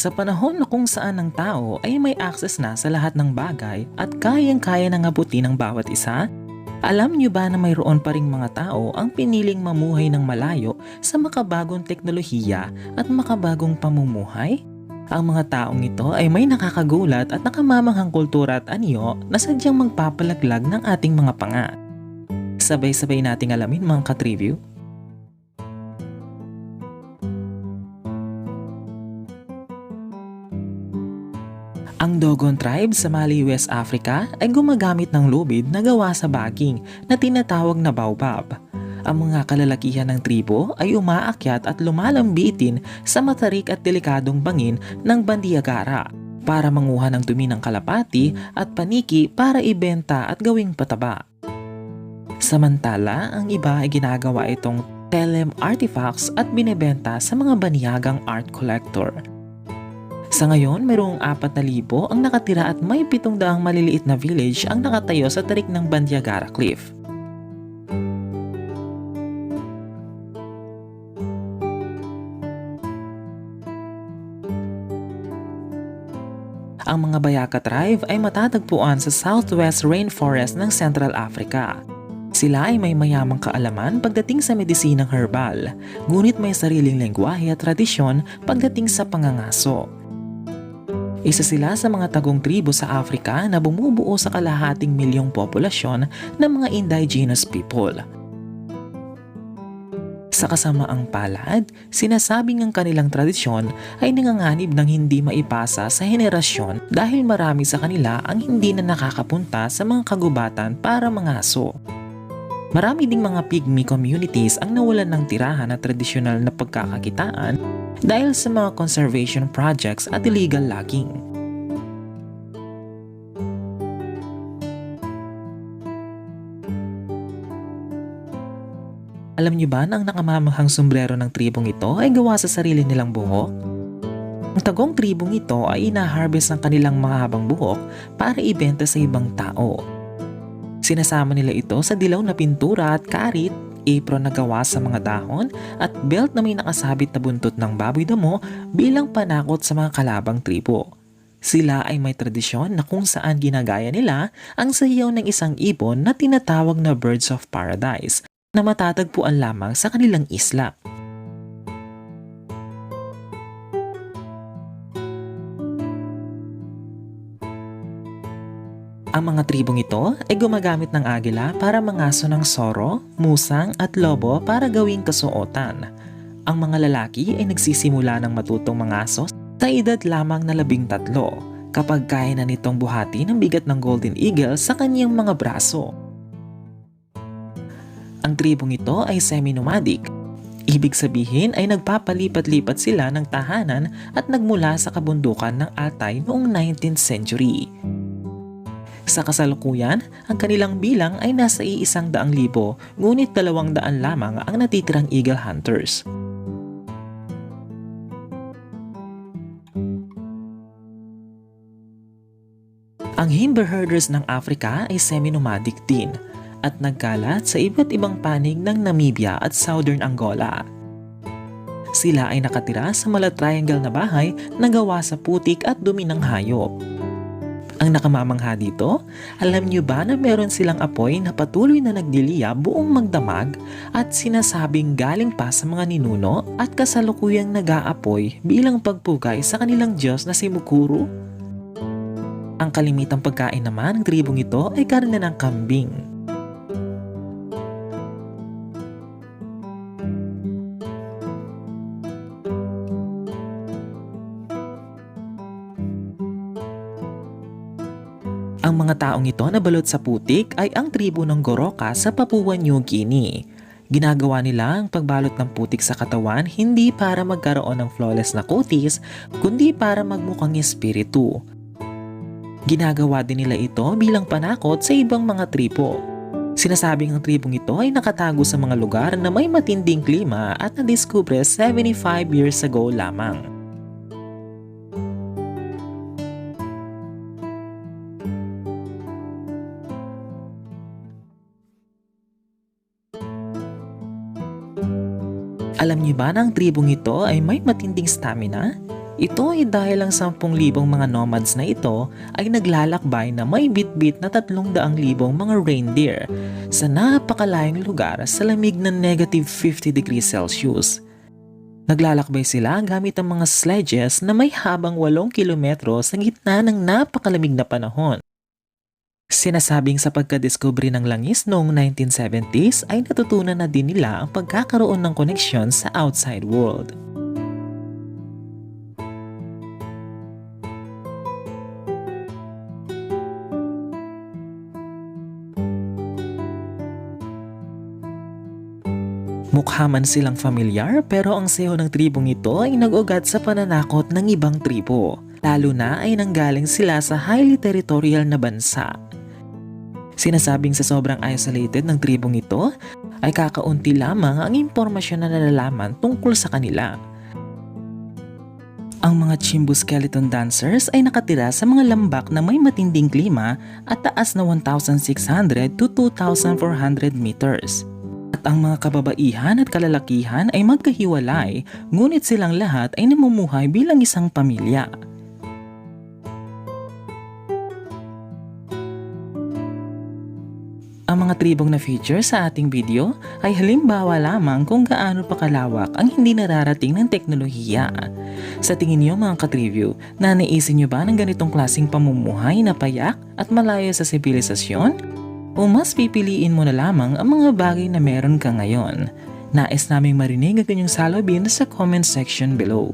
Sa panahon na kung saan ang tao ay may access na sa lahat ng bagay at kayang-kaya nang abutin ng bawat isa, alam niyo ba na mayroon pa ring mga tao ang piniling mamuhay ng malayo sa makabagong teknolohiya at makabagong pamumuhay? Ang mga taong ito ay may nakakagulat at nakamamanghang kultura at anyo na sadyang magpapalaglag ng ating mga panga. Sabay-sabay nating alamin mga katriview. Ang Dogon tribe sa Mali, West Africa ay gumagamit ng lubid na gawa sa baging na tinatawag na baobab. Ang mga kalalakihan ng tribo ay umaakyat at lumalambitin sa matarik at delikadong bangin ng Bandiagara para manguha ng dumi ng kalapati at paniki para ibenta at gawing pataba. Samantala, ang iba ay ginagawa itong telem artifacts at binebenta sa mga baniyagang art collector. Sa ngayon, mayroong 4,000 ang nakatira at may 700 maliliit na village ang nakatayo sa tarik ng Bandiagara Cliff. Ang mga Bayaka tribe ay matatagpuan sa southwest rainforest ng Central Africa. Sila ay may mayamang kaalaman pagdating sa medisinang herbal, ngunit may sariling lengguwahe at tradisyon pagdating sa pangangaso. Isa sila sa mga tagong tribo sa Africa na bumubuo sa kalahating milyong populasyon ng mga indigenous people. Sa kasamaang palad, sinasabing ang kanilang tradisyon ay nanganganib ng hindi maipasa sa henerasyon dahil marami sa kanila ang hindi na nakakapunta sa mga kagubatan para mangaso. Marami ding mga pygmy communities ang nawalan ng tirahan at tradisyonal na pagkakakitaan dahil sa mga conservation projects at illegal logging. Alam niyo ba na ang nakamamahang sombrero ng tribong ito ay gawa sa sarili nilang buhok? Ang tagong tribong ito ay ina-harvest ang kanilang mahabang buhok para ibenta sa ibang tao. Sinasama nila ito sa dilaw na pintura at karit, apron na gawa sa mga dahon at belt na may nakasabit na buntot ng baboy damo bilang panakot sa mga kalabang tribo. Sila ay may tradisyon na kung saan ginagaya nila ang sayaw ng isang ibon na tinatawag na Birds of Paradise na matatagpuan lamang sa kanilang isla. Ang mga tribong ito ay gumagamit ng agila para mangaso ng soro, musang at lobo para gawing kasuotan. Ang mga lalaki ay nagsisimula ng matutong mangaso sa edad lamang na labing tatlo kapag kaya na nitong buhati ng bigat ng golden eagle sa kanyang mga braso. Ang tribong ito ay semi-nomadic. Ibig sabihin ay nagpapalipat-lipat sila ng tahanan at nagmula sa kabundukan ng Altay noong 19th century. Sa kasalukuyan, ang kanilang bilang ay nasa iisang daang libo, ngunit dalawang daan lamang ang natitirang eagle hunters. Ang Himber herders ng Africa ay semi-nomadic din at nagkalat sa iba't ibang panig ng Namibia at Southern Angola. Sila ay nakatira sa mala triangle na bahay na gawa sa putik at dumi ng hayop. Ang nakamamangha dito, alam niyo ba na meron silang apoy na patuloy na nagdiliya buong magdamag at sinasabing galing pa sa mga ninuno at kasalukuyang nag-aapoy bilang pagpugay sa kanilang Diyos na si Mukuru? Ang kalimitang pagkain naman ng tribong ito ay karne ng kambing. Ang mga taong ito na balot sa putik ay ang tribo ng Goroka sa Papua New Guinea. Ginagawa nila ang pagbalot ng putik sa katawan hindi para magkaroon ng flawless na kutis, kundi para magmukhang espiritu. Ginagawa din nila ito bilang panakot sa ibang mga tribo. Sinasabing ang tribong ito ay nakatago sa mga lugar na may matinding klima at nadiskubre 75 years ago lamang. Alam niyo ba na ang tribong ito ay may matinding stamina? Ito ay dahil ang 10,000 mga nomads na ito ay naglalakbay na may bitbit na 300,000 mga reindeer sa napakalayang lugar sa lamig ng negative 50 degrees Celsius. Naglalakbay sila gamit ang mga sledges na may habang 8 kilometro sa gitna ng napakalamig na panahon. Sinasabing sa pagkadiskubre ng langis noong 1970s ay natutunan na din nila ang pagkakaroon ng koneksyon sa outside world. Mukha man silang familiar pero ang seho ng tribong ito ay nag-ugat sa pananakot ng ibang tribo. Lalo na ay nanggaling sila sa highly territorial na bansa. Sinasabing sa sobrang isolated ng tribong ito ay kakaunti lamang ang impormasyon na nalalaman tungkol sa kanila. Ang mga Chimbu skeleton dancers ay nakatira sa mga lambak na may matinding klima at taas na 1,600 to 2,400 meters. At ang mga kababaihan at kalalakihan ay magkahiwalay, ngunit silang lahat ay namumuhay bilang isang pamilya. Mga tribong na feature sa ating video ay halimbawa lamang kung gaano pa kalawak ang hindi nararating ng teknolohiya. Sa tingin niyo mga katriview, nanaisin niyo ba ng ganitong klaseng pamumuhay na payak at malayo sa sibilisasyon? O mas pipiliin mo na lamang ang mga bagay na meron ka ngayon? Nais naming marinig ang inyong salobin sa comment section below.